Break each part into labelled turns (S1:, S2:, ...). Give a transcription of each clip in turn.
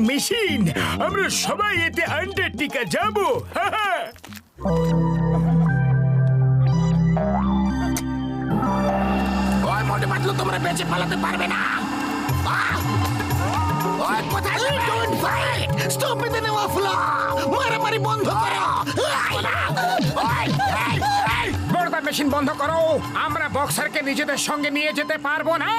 S1: Machine. আমরা সবাই এতে আন্টার্কটিকা যাব।
S2: ওই মোটে পাতলু তোমরা বেঁচে পালাতে পারবে না। আহ! ওই কোথায়? ডোন্ট ফাইট স্টপ ইট নেওয়া ফ্লো মারামারি বন্ধ করো!
S3: মেশিন বন্ধ করো। আমরা বক্সারকে নিজেদের সঙ্গে নিয়ে যেতে পারব না।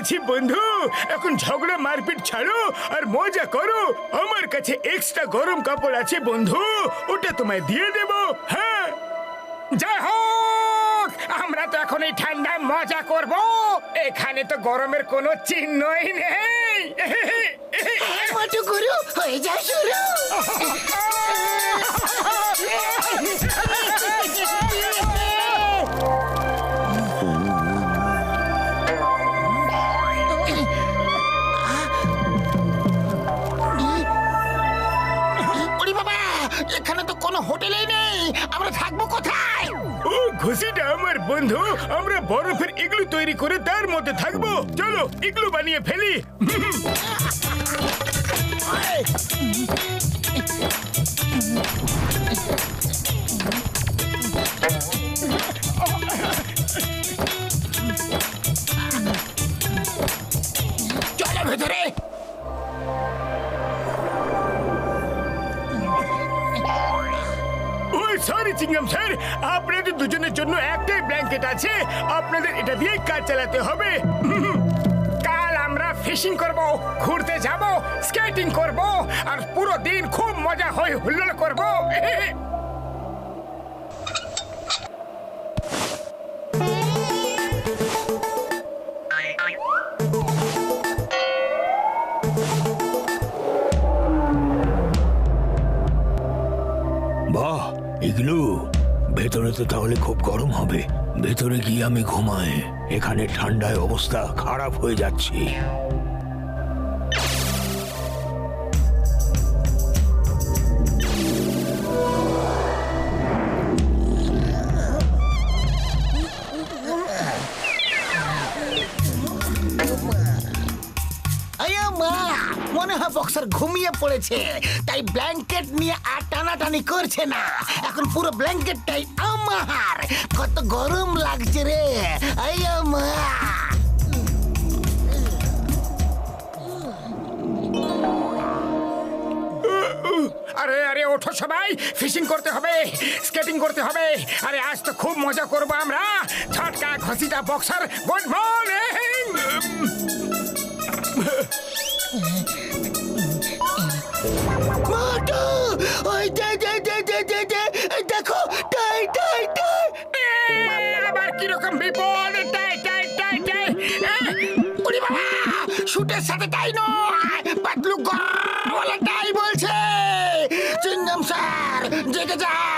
S1: গেছি বন্ধু। এখন ঝগড়া মারপিট ছাড়ো আর মজা করো। আমার কাছে এক্সট্রা গরম কাপড় আছে বন্ধু। ওটা তোমায় দিয়ে দেব হ্যাঁ?
S3: জয় হোক আমরা তো এখন এই ঠান্ডায় মজা করব। এখানে তো গরমের কোনো চিহ্নই নেই।
S2: গুরু হয়ে যায় শুরু।
S1: ঘুষিটা আমার বন্ধু? আমরা বরফের ইগলু তৈরি করে তার মধ্যে থাকব। চলো ইগলু বানিয়ে ফেলি। একটাই আছে, আপনাদের এটা দিয়ে কাজ চালাতে হবে।
S3: কাল আমরা ফিশিং করব, ঘুরতে যাব স্কেটিং করব, আর পুরো দিন খুব মজা হয়ে হুল্লোড় করব।
S4: বাহ ইগলু ভেতরে তো তাহলে খুব গরম হবে। ভেতরে গিয়ে আমি ঘুমাই। এখানে ঠান্ডায় অবস্থা খারাপ হয়ে যাচ্ছে।
S2: মনে হয় বক্সার ঘুমিয়ে পড়েছে। তাই ব্ল্যাঙ্কেট নিয়ে আর টানাটানি করছে না। এখন পুরো ব্ল্যাঙ্কেটটাই আমার। কত গরম লাগছে রে। মা।
S3: আরে আরে, ওঠো সবাই। ফিশিং করতে হবে স্কেটিং করতে হবে। আরে, আজ তো খুব মজা করব আমরা। ঝটকা ঘসিটা বক্সার গুড মর্নিং কীরকম বিপদ? তাই তাই তাই তাই!
S2: ওরে বাবা শুটের সাথে তাই নয়, পাতলু গরওয়ালা তাই বলছে। চিংগম স্যার, জেগে যাও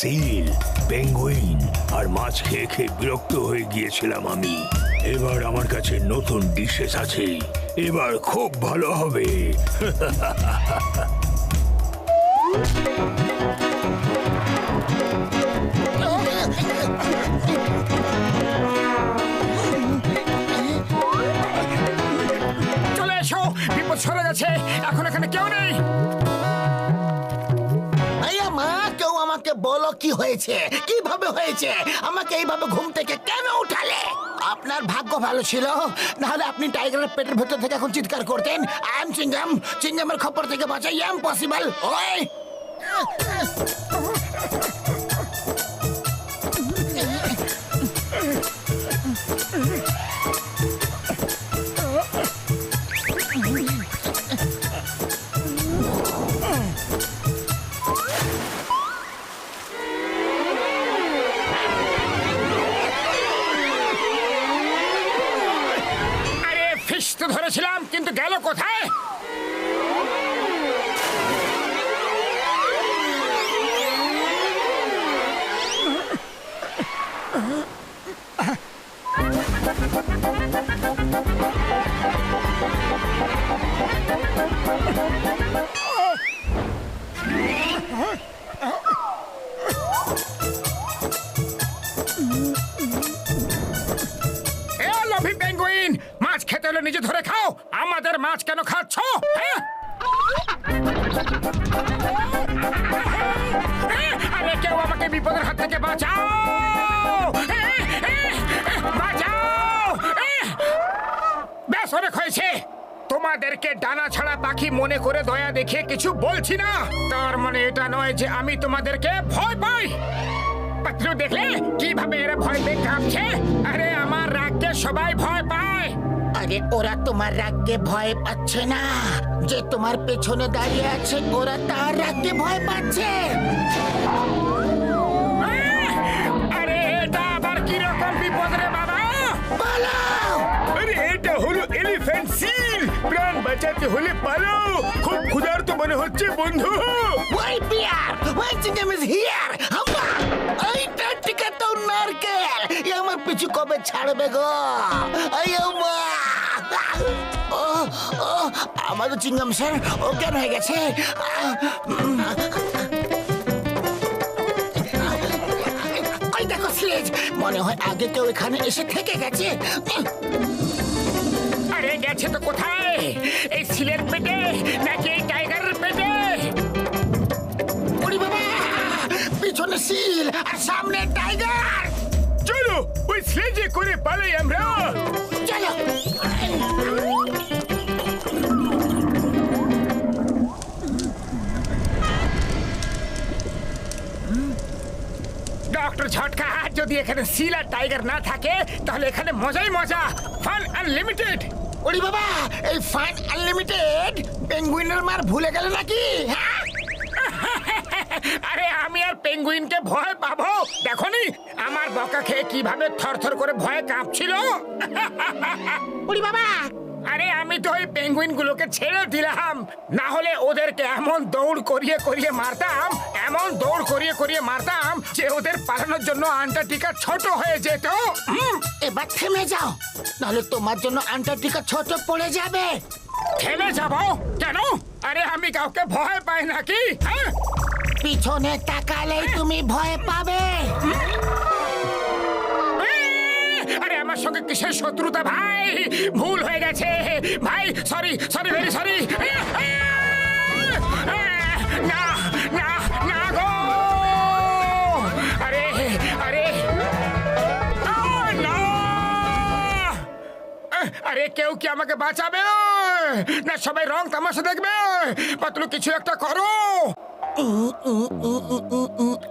S4: সিল পেঙ্গুইন আর মাছ খেয়ে খেয়ে বিরক্ত হয়ে গিয়েছিলাম আমি। এবার আমার কাছে নতুন ডিশেস আছে। এবার খুব ভালো হবে।
S3: চলে এসো, বিপদ সরে গেছে, এখন এখানে কেউ নেই।
S2: আমাকে বলো কি হয়েছে? কীভাবে হয়েছে? আমাকে এইভাবে ঘুম থেকে কেন উঠালে? আপনার ভাগ্য ভালো ছিল। নাহলে আপনি টাইগারের পেটের ভেতর থেকে এখন চিৎকার করতেন। আই এম চিংগাম চিংগামের খবর থেকে বাঁচাই এম পসিবল ওই!
S3: মাছ কেন খাচ্ছ? হ্যাঁ? আরে কেউ আমাকে বিপদের হাত থেকে বাঁচাও! এ, এ, বাঁচাও! ব্যাস অনেক হয়েছে। তোমাদেরকে ডানা ছাড়া পাখি মনে করে দয়া দেখিয়ে কিছু বলছি না। তার মানে এটা নয় যে আমি তোমাদেরকে ভয় পাই। পাত্র দেখলে কীভাবে এরা ভয় পেয়ে কাঁপছে? আরে আমার রাগকে সবাই ভয় পায়।
S2: আরে ওরা তোমার রাগকে ভয় পাচ্ছে না। যে তোমার পেছনে দাঁড়িয়ে আছে ওরা তার রাগকে ভয় পাচ্ছে।
S3: আরে এটা আবার কীরকম বিপদ রে বাবা?
S2: পালাও!
S1: আরে এটা হলো এলিফ্যান্ট সিল। প্রাণ বাঁচাতে হলে পালাও। খুব ক্ষুধার্ত মনে হচ্ছে বন্ধু।
S2: ওই বিয়ার ওই চিকেন ইজ হিয়ার হাম্বা! এইটা টিকা তো নারকেল। এ আমার পিছু কবে ছাড়বে গো? এই মা ও ও আমাদের চিংগাম স্যার। অজ্ঞান হয়ে গেছে? দেখো মনে হয় আগে কেউ এখানে এসে থেকে গেছে।
S3: আরে, গেছে তো কোথায়? এই সিলের পেটে, নাকি এই টাইগারের পেটে?
S2: পিছনে সিল আর সামনে টাইগার।
S1: চলো, ওই স্লেজে করে পালাই আমরা।
S2: চলো।
S3: ডক্টর ঝটকা যদি এখানে সিল আর টাইগার না থাকে তাহলে এখানে মজাই মজা ফান আনলিমিটেড।
S2: ওরে বাবা এই ফাইন আনলিমিটেড? পেঙ্গুইনের মার ভুলে গেল নাকি হ্যাঁ?
S3: আরে আমি আর পেঙ্গুইনকে ভয় পাবো। দেখনি আমার বকা খেয়ে কীভাবে থরথর করে ভয়ে কাঁপছিল?
S2: ওরে বাবা!
S3: আরে আমি তো ওই পেঙ্গুইন গুলোকে ছেড়ে দিলাম। না হলে ওদেরকে এমন দৌড় করিয়ে করিয়ে মারতাম এমন দৌড় করিয়ে করিয়ে মারতাম যে ওদের পালানোর জন্য আন্টার্কটিকা ছোট হয়ে যেত। হুম,
S2: এবার থেমে যাও নাহলে তোমার জন্য আন্টার্কটিকা ছোট পড়ে যাবে।
S3: থেমে যাব? কেন? আরে আমি কাউকে ভয় পাই নাকি? হ্যাঁ?
S2: পিছনে তাকালেই তুমি ভয় পাবে।
S3: আরে, আমার সঙ্গে কিসের শত্রুতা ভাই? ভুল হয়ে গেছে। ভাই সরি সরি ভেরি সরি না না না গো। আরে আরে। আরে, কেউ কি আমাকে বাঁচাবে? না, সবাই রং তামাশা দেখবে? পাতলু, কিছু একটা করো।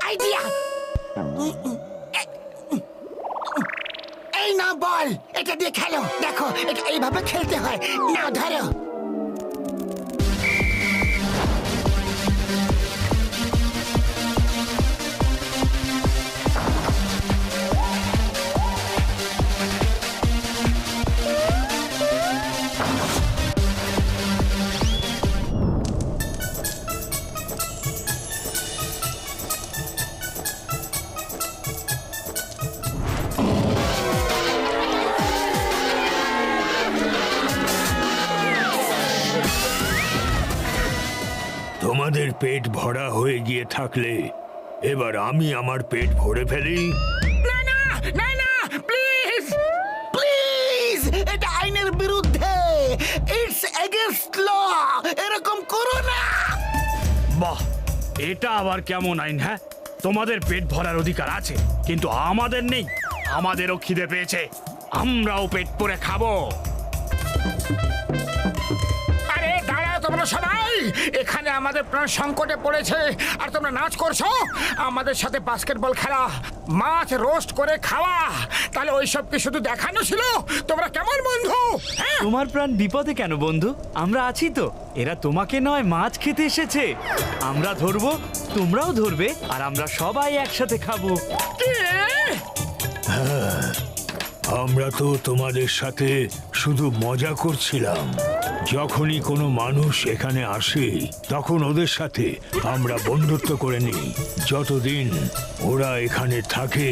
S2: আইডিয়া এই না বল এটা দিয়ে খেলো। দেখো এটা এইভাবে খেলতে হয়। না ধরো।
S4: তোমাদের পেট ভরা হয়ে গিয়ে থাকলে এবার আমি আমার পেট ভরে ফেলি।
S3: না না না না প্লিজ
S2: প্লিজ এটা আইনের বিরুদ্ধে। ইটস এগেনস্ট ল এরকম করো না।
S5: বাহ এটা আবার কেমন আইন হ্যাঁ? তোমাদের পেট ভরার অধিকার আছে কিন্তু আমাদের নেই। আমাদেরও খিদে পেয়েছে। আমরাও পেট পরে খাব।
S3: তোমরা সবাই এখানে আমাদের প্রাণ সংকটে পড়েছে। আর তোমরা নাচ করছ? আমাদের সাথে বাস্কেটবল খেলা। মাছ রোস্ট করে খাওয়া। তাহলে ওইসব কি শুধু দেখানো ছিল? তোমরা কেমন বন্ধু? হ্যাঁ?
S5: তোমার প্রাণ বিপদে কেন বন্ধু? আমরা আছি তো। এরা তোমাকে নয় মাছ খেতে এসেছে। আমরা ধরবো তোমরাও ধরবে আর আমরা সবাই একসাথে খাব?
S4: আমরা তো তোমাদের সাথে শুধু মজা করছিলাম। যখনই কোনো মানুষ এখানে আসে তখন ওদের সাথে আমরা বন্ধুত্ব করে নিই। যতদিন ওরা এখানে থাকে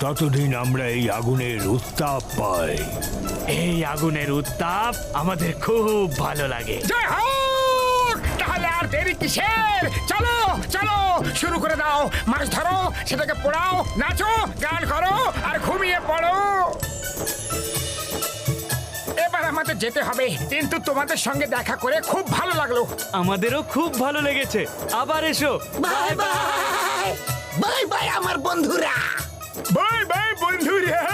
S4: ততদিন আমরা এই আগুনের উত্তাপ পাই।
S5: এই আগুনের উত্তাপ আমাদের খুব ভালো লাগে।
S3: তাহলে আর দেরি কিসের? চলো চলো শুরু করে দাও। মাছ ধরো সেটাকে পোড়াও নাচো গান করো আর ঘুমিয়ে পড়ো। আমাদের যেতে হবে। কিন্তু তোমাদের সঙ্গে দেখা করে খুব ভালো লাগল।
S5: আমাদেরও খুব ভালো লেগেছে। আবার এসো।
S2: Bye bye. বাই বাই আমার বন্ধুরা।
S1: বাই বাই বন্ধুরা।